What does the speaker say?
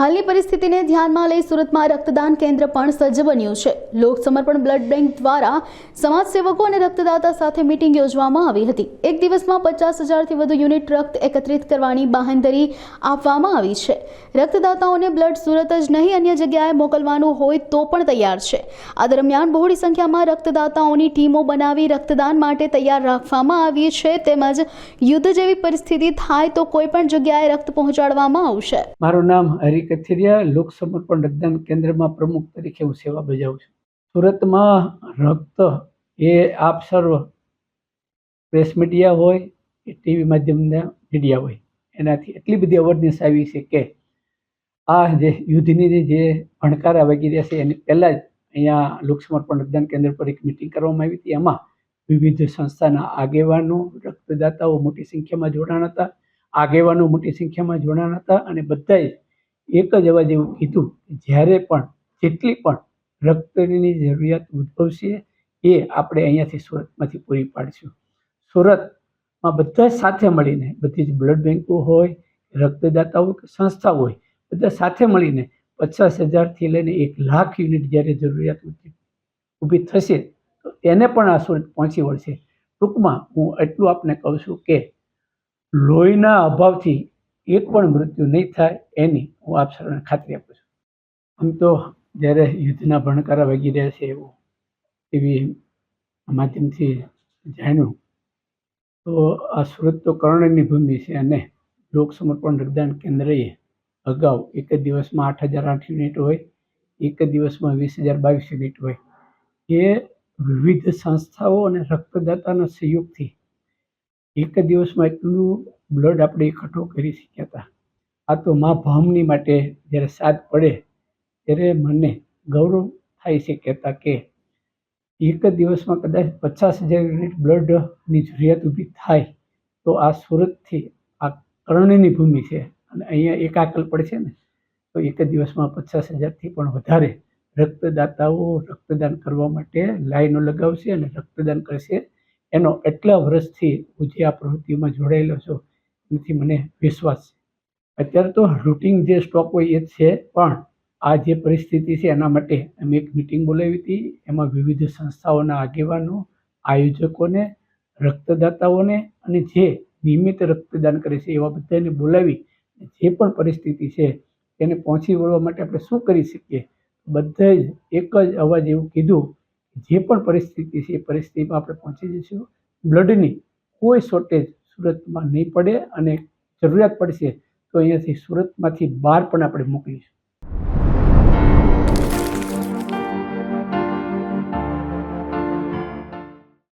હાલની પરિસ્થિતિને ધ્યાનમાં લઈ સુરતમાં રક્તદાન કેન્દ્ર પણ સજ્જ બન્યું છે. લોક સમર્પણ બ્લડ બેંક દ્વારા સમાજ સેવકો અને રક્તદાતા સાથે મીટિંગ યોજવામાં આવી હતી. એક દિવસમાં પચાસ હજારથી વધુ યુનિટ રક્ત એકત્રિત કરવાની બાહેંધરી આપવામાં આવી છે. રક્તદાતાઓને બ્લડ સુરત જ નહીં, અન્ય જગ્યાએ મોકલવાનું હોય તો પણ તૈયાર છે. આ દરમિયાન બહોળી સંખ્યામાં રક્તદાતાઓની ટીમો બનાવી રક્તદાન માટે તૈયાર રાખવામાં આવી છે તેમજ યુદ્ધ જેવી પરિસ્થિતિ થાય તો કોઈ પણ જગ્યાએ રક્ત પહોંચાડવામાં આવશે. મારું નામ હરી કથિરિયા લોક સમર્પણ રક્તદાન કેન્દ્રમાં પ્રમુખ તરીકે હું સેવા બજાવું છું. સુરતમાં રક્ત એ આપ સર્વ પ્રેસ મીડિયા હોય કે ટીવી માધ્યમના મીડિયા હોય, એનાથી એટલી બધી અવેરનેસ આવી છે કે આ જે યુદ્ધની જે ભણકારા વાગી રહ્યા છે, એની પહેલાં જ અહીંયા લોક સમર્પણ રક્તદાન કેન્દ્ર પર એક મિટિંગ કરવામાં આવી હતી. એમાં વિવિધ સંસ્થાના આગેવાનો, રક્તદાતાઓ મોટી સંખ્યામાં જોડાણ હતા. આગેવાનો મોટી સંખ્યામાં જોડાણ હતા અને બધાએ એક જ એવું કીધું કે જ્યારે પણ જેટલી પણ રક્તની જરૂરિયાત ઉદ્ભવશે, એ આપણે અહીંયાથી સુરતમાંથી પૂરી પાડીશું. સુરતમાં બધા સાથે મળીને બધી જ બ્લડ બેંકો હોય, રક્તદાતાઓ કે સંસ્થા હોય, બધા સાથે મળીને પચાસ હજારથી લઈને એક લાખ યુનિટ જ્યારે જરૂરિયાત ઊભી થશે, તો એને પણ આ સુરત પહોંચી વળશે. ટૂંકમાં હું એટલું આપને કહું છું કે લોહીના અભાવથી એક પણ મૃત્યુ નહીં થાય એની હું આપ સર્વને ખાતરી આપું છું. આમ તો જ્યારે યુદ્ધના ભણકારા વાગી રહ્યા છે એવું એવી માધ્યમથી જાણ્યું, તો આ સુરત તો કર્ણની ભૂમિ છે અને લોક સમર્પણ રક્તદાન કેન્દ્રએ અગાઉ એક જ દિવસમાં આઠ હજાર આઠ યુનિટ હોય, એક જ દિવસમાં વીસ હજાર બાવીસ યુનિટ હોય. એ વિવિધ સંસ્થાઓ અને રક્તદાતાના સહયોગથી એક જ દિવસમાં એટલું બ્લડ આપણે એકઠો કરી શક્યા હતા. આ તો મા ભામની માટે જ્યારે સાથ પડે, ત્યારે મને ગૌરવ થાય છે કહેતા કે એક જ દિવસમાં કદાચ પચાસ હજાર યુનિટ બ્લડની જરૂરિયાત ઊભી થાય, તો આ સુરતથી આ કરણની ભૂમિ છે. અને અહીંયા એક આકલ પડે છે ને, તો એક જ દિવસમાં પચાસ હજારથી પણ વધારે રક્તદાતાઓ રક્તદાન કરવા માટે લાઈનો લગાવશે અને રક્તદાન કરશે. એનો એટલા વર્ષથી હું જે આ પ્રવૃત્તિમાં જોડાયેલો છું, એનાથી મને વિશ્વાસ છે. અત્યારે તો રૂટિન જે સ્ટોક હોય એ જ છે, પણ આ જે પરિસ્થિતિ છે એના માટે અમે એક મિટિંગ બોલાવી હતી. એમાં વિવિધ સંસ્થાઓના આગેવાનો, આયોજકોને, રક્તદાતાઓને અને જે નિયમિત રક્તદાન કરે છે એવા બધાને બોલાવી જે પણ પરિસ્થિતિ છે તેને પહોંચી વળવા માટે આપણે શું કરી શકીએ? બધે જ એક જ અવાજ એવું કીધું જે પણ પરિસ્થિતિ છે, એ પરિસ્થિતિમાં આપણે પહોંચી જઈશું. બ્લડની કોઈ શોર્ટેજ સુરતમાં નહીં પડે અને જરૂરિયાત પડશે તો અહીંયાથી સુરતમાંથી બહાર પણ આપણે મોકલીશું.